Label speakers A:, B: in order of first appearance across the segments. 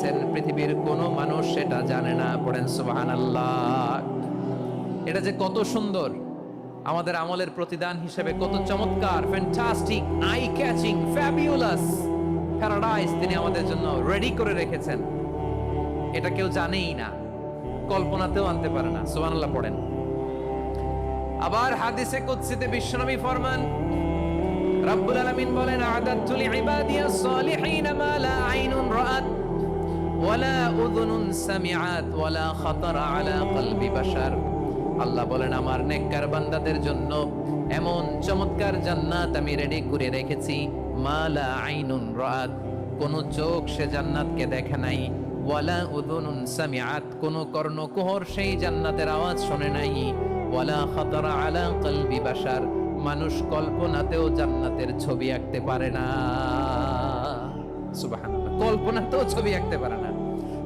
A: Fantastic পৃথিবীর কোনো মানুষ সেটা জানে না। পড়েন সুবহানাল্লাহ। এটা যে কত সুন্দর। আমাদের আমলের প্রতিদান হিসেবে কত চমৎকার fantastic eye catching fabulous paradise তিনি আমাদের জন্য রেডি করে রেখেছেন। এটা কেউ জানেই না, কল্পনাতেও আনতে পারে না। সুবহানাল্লাহ পড়েন। আবার হাদিসে কুদসিতে বিশ্বনবী ফরমান, রব্বুল আলামিন বলেন, আদাতু লিইবাদিয়াস সালিহিন মা লা আইনুন রাআত। ওয়ালা উযুনুন সামিআত ওয়ালা খাতারা আলা কলবি বাশার। আল্লাহ বলেন, আমার নেককার বান্দাদের জন্য এমন চমৎকার জান্নাত আমি রেডি করে রেখেছি। মালা আইনুন রাত কোন চোখ সে জান্নাতকে দেখে নাই। ওয়ালা উদুনুন সামিআত, কোন কর্ণকুহর সেই জান্নাতের আওয়াজ শোনে নাই। ওয়ালা খাতারা আলা কলবি বাশার, মানুষ কল্পনাতেও জান্নাতের ছবি আঁকতে পারে না। সুবহানাল্লাহ। কল্পনাতেও ছবি আঁকতে পারে না।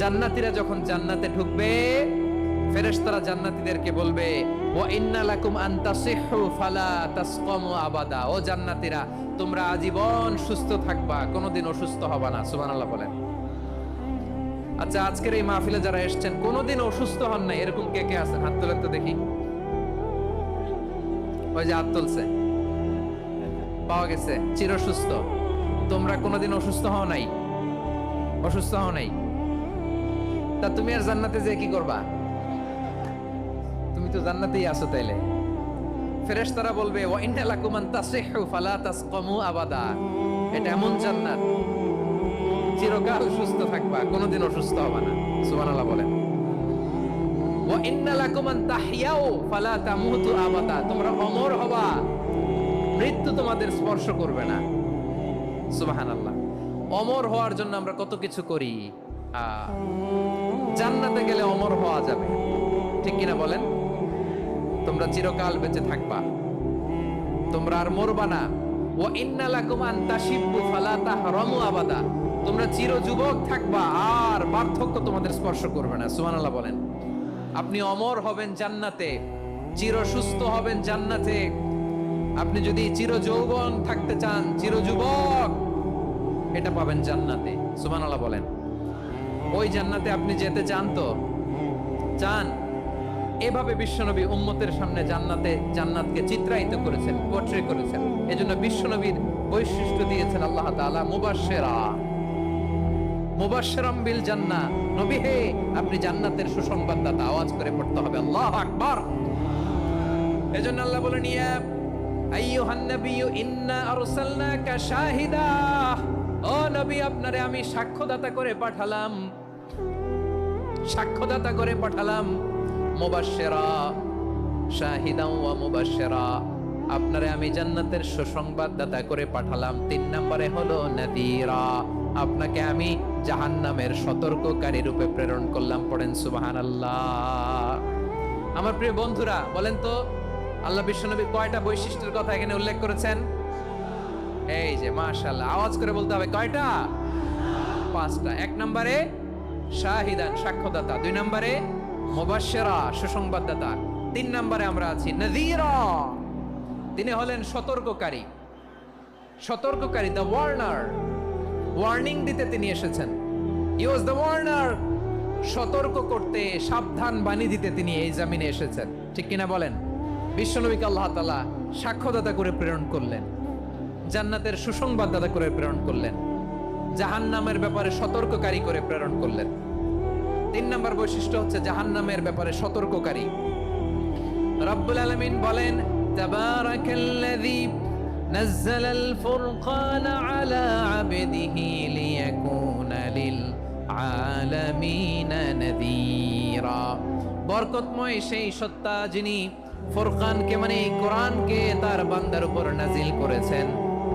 A: জান্নাতীরা যখন জান্নাতে ঢুকবে, ফেরেশতারা জান্নাতীদেরকে বলবে ও ইন্না লাকুম আন তাসিহু ফালা তাসকামু আবাদা। ও জান্নাতীরা, তোমরা আজীবন সুস্থ থাকবা, কোনোদিন অসুস্থ হবা না। সুবহানাল্লাহ বলেন। আচ্ছা আজকের এই মাহফিলে যারা এসেছেন, কোনোদিন অসুস্থ হন না এরকম কে কে আছেন? হাত তোলেন তো দেখি। ওই যে হাত তুলছে। পাওয়া গেছে। চির সুস্থ তোমরা কোনোদিন অসুস্থ হও নাই? অসুস্থ হও নাই? তা তুমি আর জান্নাতে যে কি করবা? তুমি তো জান্নাতেই আছো তাইলে। বলবে আবাদা। এটা এমন জান্নাত। চিরকাল সুস্থ থাকবা কোনোদিন অসুস্থ হবা না। বলেন। ফালা তামুতু আবাদা। তোমরা অমর হবা। মৃত্যু তোমাদের স্পর্শ করবে না। সুবহানাল্লাহ। অমর হওয়ার জন্য আমরা কত কিছু করি। জান্নাতে গেলে অমর হওয়া যাবে। ঠিক কিনা বলেন? তোমরা চিরকাল বেঁচে থাকবা। তোমরা আর মরবা না। ও ইন্না লাকুম আন তাশিব্বু ফালা তাহরামু আবাদা। তোমরা চির যুবক থাকবা, আর বার্ধক্য তোমাদের স্পর্শ করবে না। সুবহানাল্লাহ বলেন। আপনি অমর হবেন জান্নাতে, চির সুস্থ হবেন জান্নাতে। আপনি যদি চির যৌবন থাকতে চান, চির যুবক, এটা পাবেন জান্নাতে। সুবহানাল্লাহ বলেন। ওই জান্নাতে আপনি যেতে চান তো? চান? এভাবে বিশ্বনবী উম্মতের সামনে জান্নাতে, জান্নাতকে চিত্রায়িত করেছেন পোর্ট্রে করেছেন। এজন্য বিশ্বনবীর বৈশিষ্ট্য দিয়েছেন আল্লাহ তাআলা, মুবাশশিরা। মুবাশশিরাম বিল নবী হে, আপনি জান্নাতের সুসংবাদদাতা আওয়াজ করে পড়তে হবে। আল্লাহু আকবার। এজন্য আল্লাহ বলেন, ইয়া আইয়ুহান ইন্না আরসালনাকা শাহিদা। নবী আপনারে আমি সাক্ষ্যদাতা করে পাঠালাম। সাক্ষ্যদাতা করে পাঠালাম। মুবাশশিরা শাহিদাও ওয়া মুবাশশিরা। আপনারে আমি জান্নাতের সুসংবাদদাতা করে পাঠালাম। তিন নম্বরে হলো নাদিরা। আপনাকে আমি জাহান্নামের সতর্ককারী রূপে প্রেরণ করলাম। পড়েন সুবহানাল্লাহ। আমার প্রিয় বন্ধুরা, বলেন তো, আল্লাহ বিশ্বনবী কয়টা বৈশিষ্ট্যের কথা এখানে উল্লেখ করেছেন? এই যে, মাশাআল্লাহ। আওয়াজ করে বলতে হবে, কয়টা? পাঁচটা। এক নম্বরে শাহিদান, সাক্ষ্যদাতা। দুই নম্বরে মুবাশশিরা, সুসংবাদদাতা। তিন নম্বরে আমরা আছি, নাযীরা। তিনি হলেন সতর্ককারী। সতর্ককারী দ্য ওয়ার্নার ওয়ার্নিং দিতে তিনি এসেছেন। ই ওয়াজ দ্য ওয়ার্নার সতর্ক করতে, সাবধান বাণী দিতে তিনি এই জামিনে এসেছেন। ঠিক কিনা বলেন? বিশ্বনবীকে আল্লাহ তাআলা সাক্ষ্যদাতা করে প্রেরণ করলেন। জান্নাতের সুসংবাদদাতা করে প্রেরণ করলেন জাহান্নামের ব্যাপারে সতর্ককারী করে প্রেরণ করলেন তিন নম্বর বৈশিষ্ট্য হচ্ছে জাহান্নামের ব্যাপারে সতর্ককারী রব্বুল আলামিন বলেন তাবারাকাল্লাযী نزل الفرقان على عبده ليكون للعالمين نذيرا বরকতময় সেই সত্তা যিনি ফুরকানকে মানে এই কোরআনকে তার বান্দার উপর নাজিল করেছেন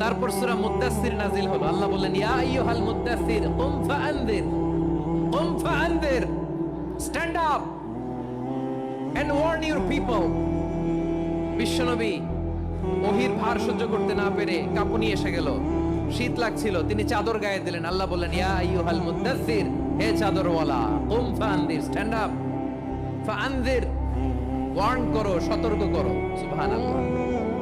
A: তারপর সূরা মুদ্দাসসির নাজিল হলো। আল্লাহ বললেন stand up and warn people. বিশ্বনবী ওহির ভার সহ্য করতে না পেরে কাঁপুনি এসে গেল। শীত লাগছিল, তিনি চাদর গায়ে দিলেন। আল্লাহ বললেন, ইয়া আইয়ুহাল হে চাদরওয়ালা, কুম ফাআনদির, স্ট্যান্ড আপ, ফাআনদির, ওয়ার্ন করো, সতর্ক করো। সুবহানাল্লাহ।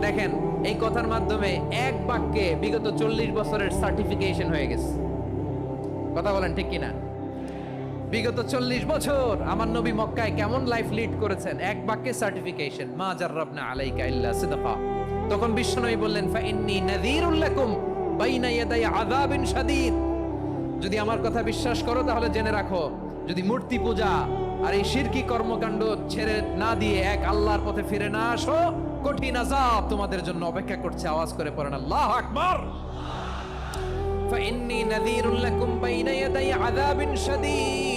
A: দেখেন, এই কথার মাধ্যমে এক বাক্যে বিগত চল্লিশ বছরের সার্টিফিকেশন হয়ে গেছে। কথা বলেন ঠিক কিনা? বিগত চল্লিশ বছর আমার নবী মক্কায় কেমন লাইফ লিড করেছেন? এক বাক্যে সার্টিফিকেশন মা জাররাবনা আলাইকা ইল্লা সিদকা। তখন বিশ্বনবী বললেন, ফা ইন্নী নাযীরুল লাকুম। বাইনা ইয়াদাই আযাবিন শাদীদ যদি আমার কথা বিশ্বাস করো তাহলে জেনে রাখো যদি মূর্তি পূজা আর এই শিরকি কর্মকাণ্ড ছেড়ে না দিয়ে এক আল্লাহর পথে ফিরে না আসো কঠিন আযাব তোমাদের জন্য অপেক্ষা করছে আওয়াজ করে পড়েন আল্লাহু আকবার فإني نذير لكم بين يدي عذاب شديد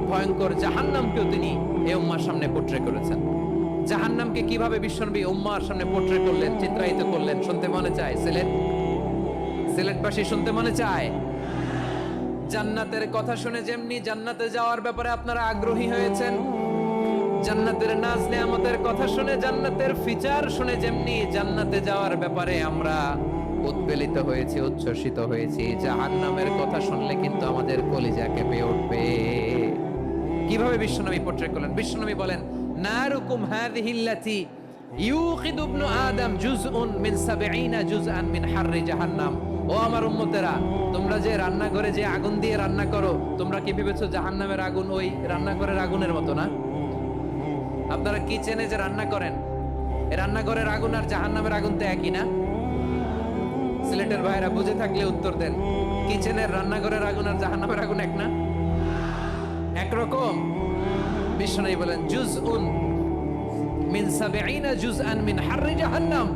A: ভয়ঙ্কর জাহান্নামকেও তিনি এই উম্মার সামনে পোট্রে করেছেন। জাহান্নামকে কীভাবে বিশ্বনবী উম্মার সামনে পোট্রে করলেন, চিত্রায়িত করলেন, শুনতে মনে চায়? সিলেট? সিলেটবাসী শুনতে মনে চায়? জান্নাতের কথা শুনে যেমনি জান্নাতে যাওয়ার ব্যাপারে আপনারা আগ্রহী হয়েছেন, জান্নাতের নাজ নেয়ামতের কথা শুনে জান্নাতের ফিচার শুনে যেমনি জান্নাতে যাওয়ার ব্যাপারে আমরা উদ্বেলিত হয়েছি, উচ্ছ্বসিত হয়েছি, জাহান্নামের কথা শুনলে কিন্তু আমাদের কলিজা কেঁপে উঠবে। কীভাবে বিশ্বনবী পোট্রে করলেন? বিশ্বনবী বলেন, নারুকুম হাযিহিল্লাতি ইউকিদু ইবনু আদম জুজউন মিন 70 জুজআন মিন হাররি জাহান্নাম। ও আমার উম্মতেরা, তোমরা যে যে আগুন দিয়ে রান্না করো, তোমরা কি ভেবেছো জাহান্নামের আগুন ওই আগুনের মতো না? আপনারা কিচেনে যে রান্না করেন রান্নাঘরের আগুন আর জাহান্নামের আগুন তো একই না? সিলেটের ভাইরা বুঝে থাকলে উত্তর দেন, কিচেনের রান্নাঘরের আগুন আর জাহান্নামের আগুন এক না? একরকম বিষ্ণু বলেন জুজ উন মিন সাবেঈনা জুজআন মিন হাররি জাহান্নাম।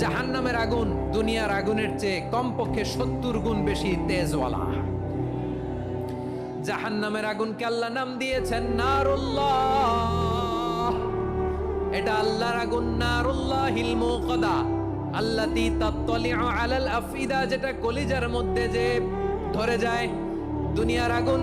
A: জাহান্নামের আগুন দুনিয়ার আগুনের চেয়ে কমপক্ষে সত্তর গুণ বেশি তেজওয়ালা। জাহান্নামের আগুনকে আল্লাহ নাম দিয়েছেন নারুল্লাহ। এটা আল্লাহর আগুন নারুল্লাহিল মুকাদা আল্লাতি তাত্তালিউ আলাল আফিদা যেটা কলিজার মধ্যে যে ধরে যায়। দুনিয়ার আগুন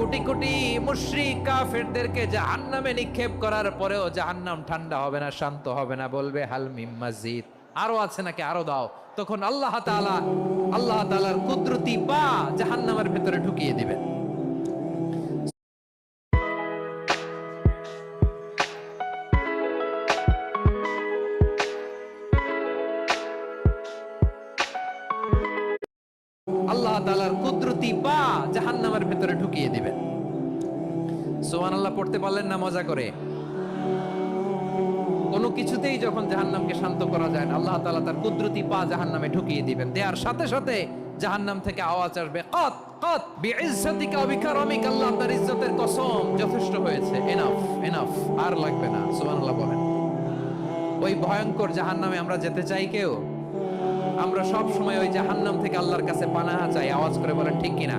A: কোটি কোটি মুশ্রিক কাফেরদেরকে জাহান্নামে নিক্ষেপ করার পরেও জাহান্নাম ঠান্ডা হবে না, শান্ত হবে না, বলবে, হাল মিম মসজিদ আরও আছে নাকি? আরও দাও। তখন আল্লাহ তাআলা, আল্লাহ তাআলার কুদরতি পা জাহান্নামের ভেতরে ঢুকিয়ে দিবেন। জাহান্নামের ভেতরে ঢুকিয়ে দিবেন। সোহান আল্লাহ পড়তে পারলেন না, মজা করে। কোনো কিছুতেই যখন জাহান্নামকে শান্ত করা যায় না, আল্লাহ তাআলা তার কুদরতি পা জাহান্নামে ঢুকিয়ে দিবেন। দেওয়ার সাথে সাথে জাহান্নাম থেকে আওয়াজ আসবে, কত কত, বিইজ্জাতিকা বিকারমিকা, আল্লাহ আপনার ইজ্জতের কসম, যথেষ্ট হয়েছে এনাফ এনাফ আর লাগবে না। সুবহানাল্লাহ বলেন। ওই ভয়ঙ্কর জাহান্নামে আমরা যেতে চাই কেউ? আমরা সব সময় ওই জাহান্নাম থেকে আল্লাহর কাছে পানাহা চাই। আওয়াজ করে বলেন, ঠিক কিনা?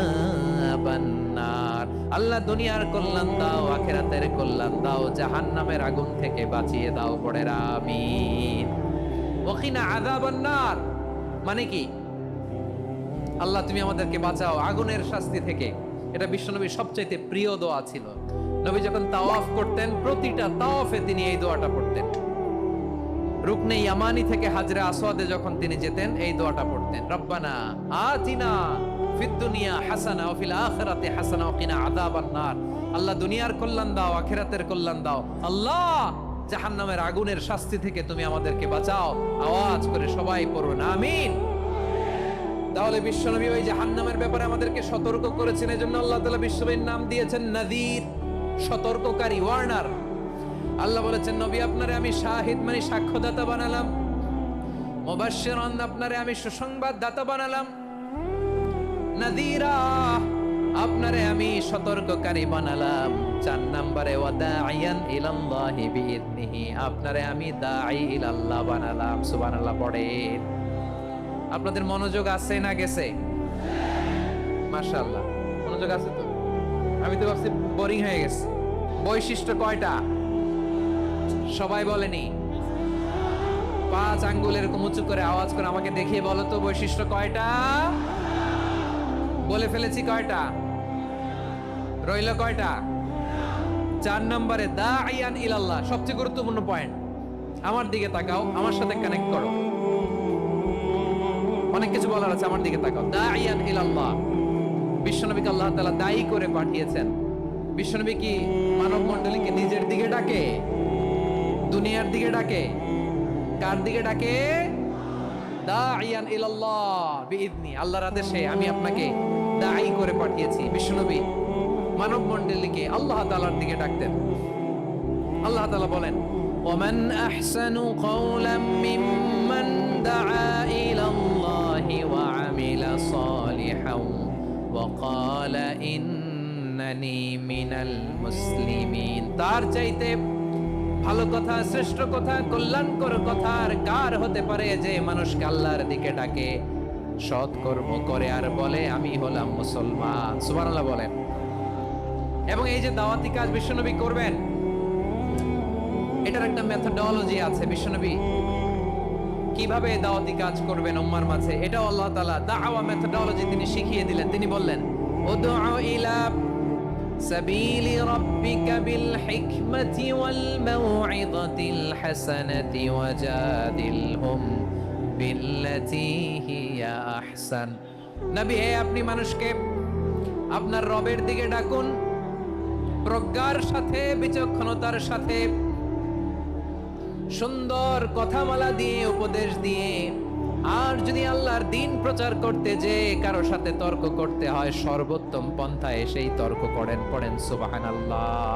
A: আল্লাহ দুনিয়ার কল্যাণ দাও, আখেরাতের কল্যাণ দাও, জাহান্নামের আগুন থেকে বাঁচিয়ে দাও পড়ে আমিন। নার। মানে কি? আল্লাহ, তুমি আমাদেরকে বাঁচাও। আগুনের শাস্তি থেকে। এটা বিশ্বনবীর সবচাইতে প্রিয় দোয়া ছিল। নবী যখন তাওয়াফ করতেন, প্রতিটা তাওয়াফে তিনি এই দোয়াটা পড়তেন। রুকনে ইয়ামানি থেকে হাজরা আসওয়াদে যখন তিনি যেতেন, এই দোয়াটা পড়তেন। রব্বানা আতিনা হাসানা কিনা আল্লাহ দুনিয়ার কল্যাণ দাও, আখিরাতের কল্যাণ দাও। আল্লাহ, জাহান্নামের আগুনের শাস্তি থেকে তুমি আমাদেরকে বাঁচাও। আওয়াজ করে সবাই পড়ুন, আমিন। তাহলে বিশ্বনবী ওই জাহান্নামের ব্যাপারে আমাদেরকে সতর্ক করেছেন, এজন্য আল্লাহ তাআলা বিশ্বনবীর নাম দিয়েছেন নাযীর, সতর্ককারী, ওয়ার্নার। আল্লাহ বলেছেন, নবী, আপনারে আমি শাহিদ মানে সাক্ষ্যদাতা বানালাম। মুবাশশিরান, আপনারে আমি সুসংবাদ দাতা বানালাম। নাযীরা আপনারে আমি সতর্ককারী বানালাম। চার নম্বরে ওয়াদাইয়ান ইলাল্লাহি বিইذনিহি আপনারে আমি দাঈ ইলাল্লাহ বানালাম। সুবহানাল্লাহ, পড়েন। আপনাদের মনোযোগ আছে না গেছে? মাশাআল্লাহ, মনোযোগ আছে তো? আমি তো ভাবছি বোরিং হয়ে গেছে। বৈশিষ্ট্য কয়টা? সবাই বলেনি। পাঁচ আঙ্গুল এরকম উঁচু করে আওয়াজ করে আমাকে দেখিয়ে বলো তো বৈশিষ্ট্য কয়টা? বলে ফেলেছি কয়টা? রইল কয়টা? চার নম্বরে দা আইয়ান ইলাল্লাহ, সবচেয়ে গুরুত্বপূর্ণ পয়েন্ট আমার দিকে তাকাও, আমার সাথে কানেক্ট করো। অনেক কিছু বলার আছে, আমার দিকে তাকাও। দা আইয়ান ইলাল্লাহ। বিশ্বনবীকে আল্লাহ তাআলা দায়ী করে পাঠিয়েছেন। বিশ্বনবী কি মানব মণ্ডলীকে নিজের দিকে ডাকে? দুনিয়ার দিকে ডাকে? কার দিকে ডাকে? দা আইয়ান ইলাল্লাহ বিইذনি আল্লাহর আদেশে আমি আপনাকে দায়ী করে পাঠিয়েছি বিশ্বনবী মানব মণ্ডলীকে আল্লাহ তাআলার দিকে ডাকতেন আল্লাহ তাআলা বলেন ومن أحسن قولا ممن دعا إلى الله وعمل صالحا وقال إنني من المسلمين তার চাইতে ভালো কথা শ্রেষ্ঠ কথা কল্যাণকর কথা আর কার হতে পারে যে মানুষকে আল্লাহর দিকে ডাকে সৎ কর্ম করে আর বলে আমি হলাম মুসলমান সুবহানাল্লাহ বলেন এবং এই যে দাওয়াতি কাজ বিশ্বনবী করবেন এটার একটা মেথডোলজি আছে বিশ্বনবী কিভাবে দাওয়াতি কাজ করবেন উম্মার মাঝে এটাও আল্লাহ তাআলা দাওয়া মেথডোলজি তিনি শিখিয়ে দিলেন তিনি বললেন উদউ ইলা سبيل ربك بالحكمة والموعظة الحسنة وجادلهم بالتي هي আহসান। নবী, হে আপনি মানুষকে, আপনার রবের দিকে ডাকুন। প্রজ্ঞার সাথে, বিচক্ষণতার সাথে, সুন্দর কথামালা দিয়ে, উপদেশ দিয়ে, আর যদি আল্লাহর দিন প্রচার করতে যে কারও সাথে তর্ক করতে হয়, সর্বোত্তম পন্থায় সেই তর্ক করেন, পড়েন সুবাহ আল্লাহ